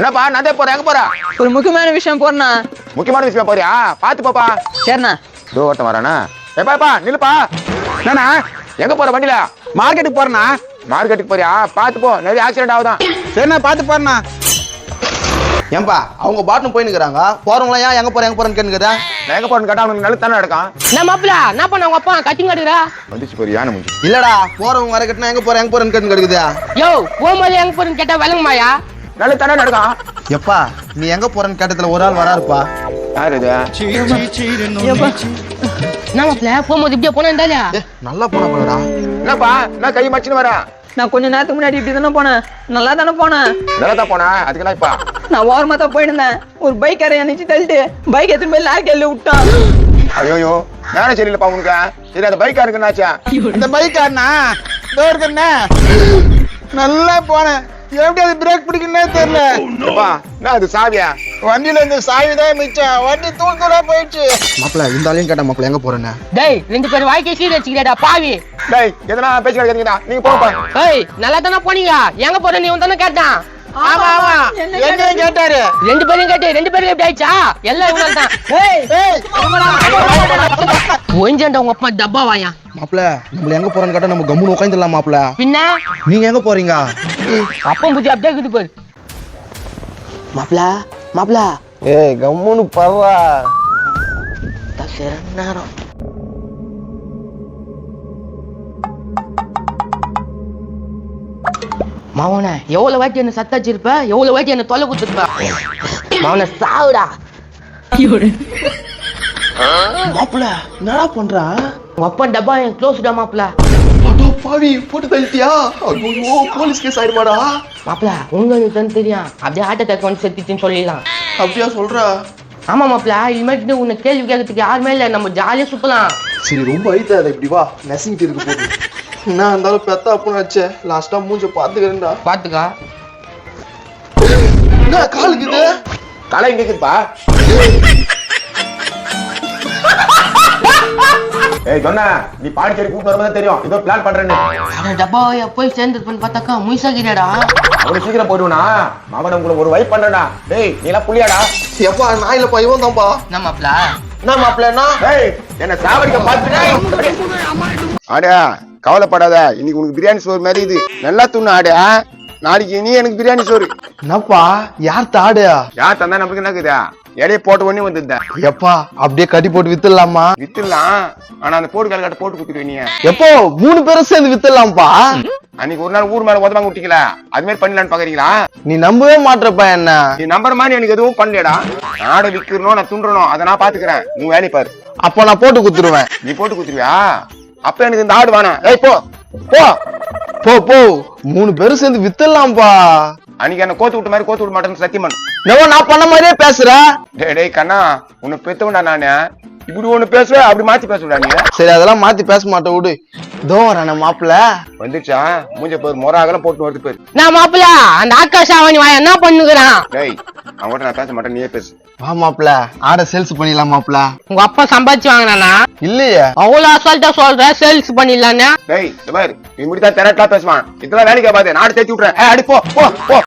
என்னப்பா நான் தான் போறேன். எங்க போற? ஒரு முக்கியமான விஷயம் போறேண்ணா. முக்கியமான விஷயம் போறியா? பாத்து பாப்பா. சரிண்ணா. இதோ ஒருத்தன் வரானா? ஏப்பாப்பா நில்லுப்பா. என்னண்ணா எங்க போற வண்டியில? மார்க்கெட்டுக்கு போறேண்ணா. மார்க்கெட்டுக்கு போறியா? பாத்து போ. நிறைய ஆக்சிடென்ட் ஆகுதான். சரிண்ணா பார்த்து போறேண்ணா. ஏன்பா அவங்க பாட்டுன்னு போயினுக்குறாங்க போறவங்களாம் ஏன் எங்க போற எங்க போறேன்னு கேட்குறேன் நான் எங்க போறேன்னு கேட்டா அவனுக்கு நல்ல தானே நடக்கும் என்ன மாப்பிள? என்ன பண்ண உங்க அப்பா? கத்திங்க அடிக்கிறா வந்துச்சு போய் யானை முடிஞ்சு. இல்லடா போறவங்க வர கட்டினா எங்க போற எங்க போறேன்னு கேட்டு கிடக்குதா யோ போகும்போது எங்க போறேன்னு கேட்டா விளங்குமாயா நல்ல தானே நடக்கும். எப்பா நீ எங்க போறேன்னு கேட்டதுல ஒரு ஆள் வராருப்பா. யாரு இது? என்ன மாப்பிள போகும்போது இப்படியே போனா இருந்தாலியா நல்லா போனா போலடா. என்னப்பா? நான் கை மச்சின்னு வரேன் நான் கொஞ்ச நேரத்துக்கு முன்னாடி இப்படி தானே போனேன். நல்லா தானே போனேன். நல்லா தான் போனா? அதுக்கெல்லாம் இப்ப? நான் ஓரமா தான் போயிருந்தேன். ஒரு பைக் அரை நினைச்சு தள்ளிட்டு பைக் எடுத்துன்னு போய் லாரி கேள்வி விட்டான். ஐயோ நானே சரியில்லைப்பா உனக்கு. சரி அந்த பைக்கா இருக்குன்னாச்சா இந்த பைக் ஆடுனா இதோ இருக்குண்ணே நல்லா போனேன். எப்படி அது பிரேக் பிடிக்கணும்னே தெரியல? எப்பா என்ன அது சாவியா? வண்டியில இந்த சாவி தான் மிச்சம். வண்டி தூள் தூளா போயிடுச்சு. மாப்பிள இந்த ஆளையும் கேட்டா மாப்பிள எங்க போறேன்னு? டேய் ரெண்டு பேரும் வாழ்க்கை சீர் வச்சுக்கிறேடா பாவி. டேய் எதனா பேச்சு கிடைக்கிறீங்களா நீங்க போப்பா ஏய் நல்லா தானே போனீங்க? எங்க போற நீ? தானே கேட்டான். ஆமா ஆமா என்ன கேட்டாரு. ரெண்டு பேரும் கேட்டு ரெண்டு பேரும் எப்படி ஆயிடுச்சா? எல்லாம் இவனால தான். ஏய் ஒஞ்சண்டா உங்க அப்பா டப்பா வாயா. மாப்பிள நம்மள எங்க போறேன்னு கேட்டா நம்ம கம்முன்னு உட்காந்துடலாம் மாப்பிள பின்ன? நீங்க எங்க போறீங்க? அப்பம் புத்தி அப்படியே இருக்குது பாரு மாப்பிள மாப்பிள ஏய் கம்முன்னு பர்றா. நேரம். மாவன எவ்வளவு வாட்டி என்ன சத்தாச்சிருப்ப எவ்வளவு வாட்டி என்ன தொலை குத்துருப்ப மாவன சாவுடா. மாப்பிள என்னடா பண்றா? உங்க அப்பா டப்பா என் க்ளோஸ்டா மாப்பிள பாவி போட்டு தள்ளிட்டியா ஐயோ போலீஸ் கேஸ் ஆயிடுமாடா. மாப்பிள உங்களுக்கு தெரியும். அப்படியே ஹார்ட் அட்டாக் வந்து செத்துச்சுன்னு சொல்லிடலாம். அப்படியா சொல்றா? ஆமா மாப்பிள இனிமேட்டு உன்னை கேள்வி கேட்கறதுக்கு யாருமே இல்லை. நம்ம ஜாலியா சுத்தலாம். சரி ரொம்ப ஐத்தாத இப்படி வா. நெசிங்கிட்டு இருக்கு போது என்ன இருந்தாலும் பெத்தா அப்படின்னு வச்சே லாஸ்டா மூஞ்ச பாத்துக்கிறேன்டா. பாத்துக்கா. என்ன காலுக்கு இது? தலை எங்க இருக்குதுப்பா ஏய் சொன்ன நீ பாண்டிச்சேரி கூப்பிட்டு வரும்போது தெரியும். ஏதோ பிளான் பண்றேன்னு. அட டப்பாவை போய் சேர்ந்துருப்பேன்னு பார்த்தாக்கா முயசாகிறடா அவனுக்கு சீக்கிரம் போயிடுவனா? மகன் உங்களுக்கு ஒரு வைப் பண்றேன்டா. டேய் நீ எல்லாம் புள்ளியாடா. எப்பா நான் இல்லப்பா இவன் தான்ப்பா என்ன மாப்பிள? என்ன மாப்பிள்ளனா டேய் என்ன சாவடிக்க பார்த்துட்டேன் ஆடா கவலைப்படாத. இன்னைக்கு உனக்கு பிரியாணி சோறு மாதிரி இது. நல்லா துண்ணு ஆடு. நாளைக்கு நீ எனக்கு பிரியாணி சோறு. என்னப்பா யார் தாடு? யார் தந்தா நமக்கு என்ன இருக்குதா? இடையே போட்ட ஒண்ணே வந்துருந்தேன் எப்பா அப்படியே கட்டி போட்டு வித்துடலாமா? வித்துடலாம். ஆனா அந்த போட்டு கலக்காட்ட போட்டு குத்துருவேன் நீ எப்போ மூணு பேரும் சேர்ந்து வித்துடலாம்ப்பா? அன்னைக்கு ஒரு நாள் ஊர் மேல உதவாங்க விட்டீங்களா? அது மாதிரி பண்ணலான்னு பாக்குறீங்களா? நீ நம்பவே மாட்டப்பா என்ன? நீ நம்புற மாதிரி எனக்கு எதுவும் பண்ணலடா நாடை விக்கிறணும் நான் துண்டுறணும் அதை நான் பாத்துக்கிறேன். நீ வேலை பாரு. அப்ப நான் போட்டு குத்துருவேன். நீ போட்டு குத்துருவியா? அப்ப எனக்கு இந்த ஆடு வேணாம். ஏய் போ. போ. போ போ. மூணு பேரும் சேர்ந்து வித்துடலாம்ப்பா அன்னைக்கு என்ன கோத்து விட்ட மாதிரி கோத்து விட மாட்டேன்னு சத்தியமன். என்னவோ நான் பண்ண மாதிரியே பேசுற. டேய் டேய் கண்ணா உன்னை பெத்தவன்டா நானு? இப்படி ஒண்ணு பேசுவேன் அப்படி மாத்தி பேசுடா நீ? சரி அதெல்லாம் மாத்தி பேச மாட்டேன் விடு. இதோ வரான மாப்பிள்ள. வந்துச்சா? மூஞ்ச பேர் மொர அகலம் போட்டு வருது பேர். நான் மாப்பிள அந்த ஆகாஷ் அவன் வாய என்ன பண்ணுகிறான்? டேய் அவன்கிட்ட நான் பேச மாட்டேன் நீயே பேசு. வா மாப்பிள்ள ஆட சேல்ஸ் பண்ணிடலாம் மாப்பிள்ள. உங்க அப்பா சம்பாதிச்சு வாங்கினானா இல்லையே. அவ்வளவு அசால்ட்டா சொல்ற சேல்ஸ் பண்ணிடலான்னு. டேய் இந்த மாதிரி நீ முடித்தா திரட்டா பேசுவான். இதெல்லாம் வேலைக்கு பாத்து நாடு தேத்தி விட்டுறேன். அடி போ போ.